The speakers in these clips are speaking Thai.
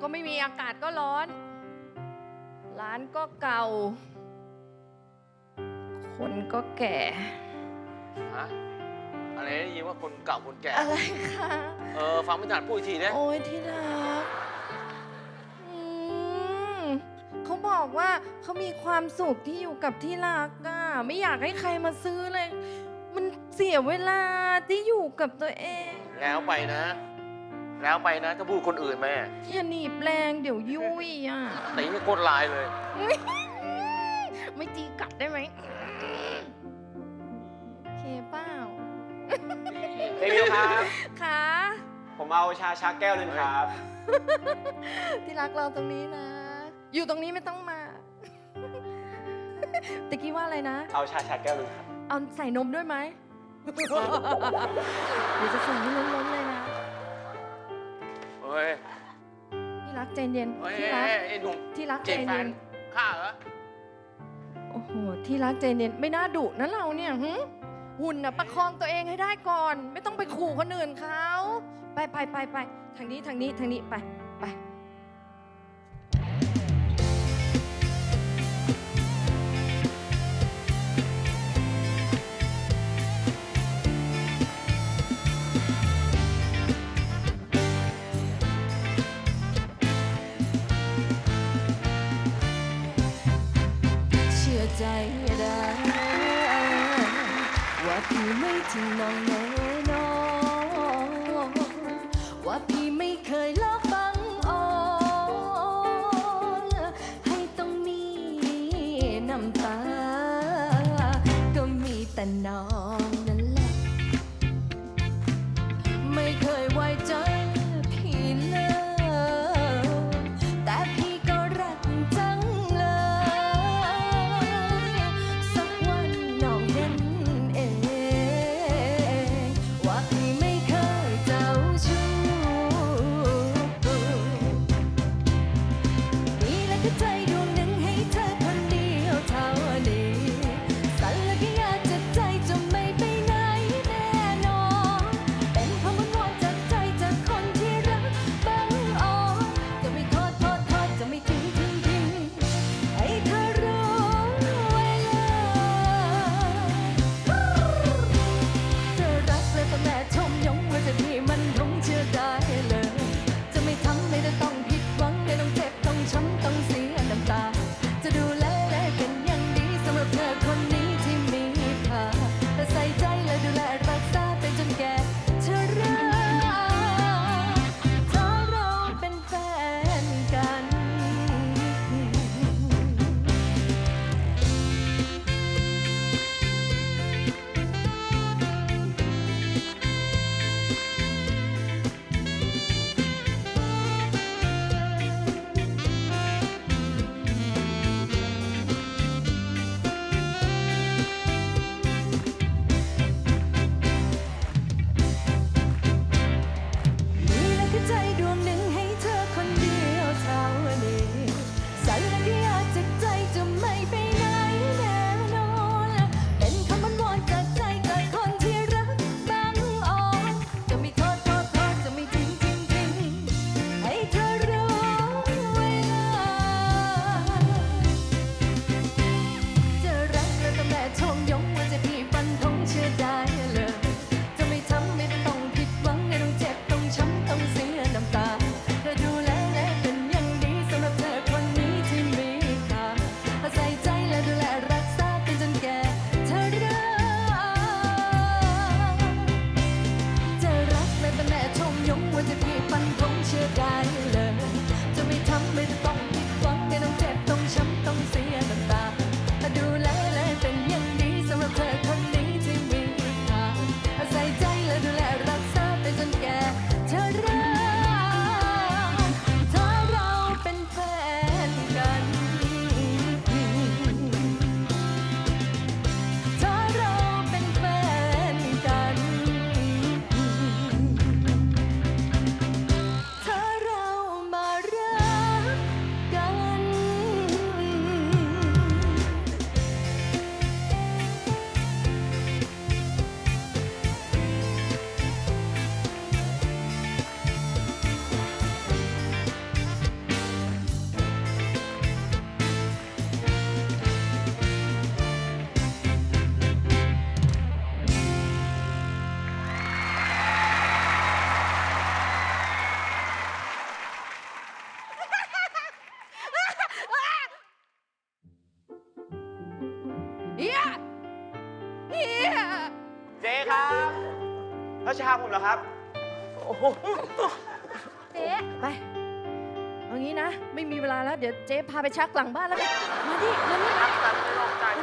ก็ไม่มีอากาศก็ร้อน ร้านก็เก่า คนก็แก่ ฮะอะไรได้ยินว่าคนเก่าคนแก่ อะไรคะเออฟังไม่ทันพูดอีกทีนะโอ้ยที่รักอืมเขาบอกว่าเขามีความสุขที่อยู่กับที่รักอะไม่อยากให้ใครมาซื้อเลย มันเสียเวลาที่อยู่กับตัวเอง แล้วไปนะ แล้วไปนะ ถ้าพูดคนอื่นแม่อย่าหนีบแรงเดี๋ยวยุ่ยอะตีให้โคตรลายเลยไม่ตีกลับได้ไหมโอเคเปล่าเฮ้ยมิวครับค่ะผมเอาชาชักแก้วหนึ่งครับ ที่รักเราตรงนี้นะ อยู่ตรงนี้ไม่ต้องมาตะกี้ว่าอะไรนะ เอาชาชักแก้วหนึ่งครับ เอาใส่นมด้วยไหม เดี๋ยวจะใส่ให้ล้นๆเลยนะเฮ้ยที่รักใจเย็นเฮ้ยที่รัก ไอ้หนุ่มที่รักใจเจ็บแฟเย็นนข้าเหรอ โอ้โหที่รักใจเย็นไม่น่าดุนะเราเนี่ยหึหุ่นนะประคองตัวเองให้ได้ก่อน ไม่ต้องไปขู่คนอื่นเขาไปไปไปไปทางนี้ทางนี้ทางนี้ไปไป พี่ไม่ทิ้งน้องแน่นอนว่าพี่ไม่เคยลอกบังอ่อนให้ต้องมีน้ำตา ก็มีแต่น้อง your guys. เฮียเฮียเจ๊ครับแล้วชาผมเหรอครับเจ๊ไปเอางี้นะ ไม่มีเวลาแล้ว เดี๋ยวเจ๊พาไปชักหลังบ้านแล้วกันมาดิมาดิมา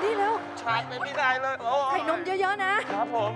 ดิแล้วชาไม่ได้เลยโข่นมเยอะ ๆ นะ ครับผม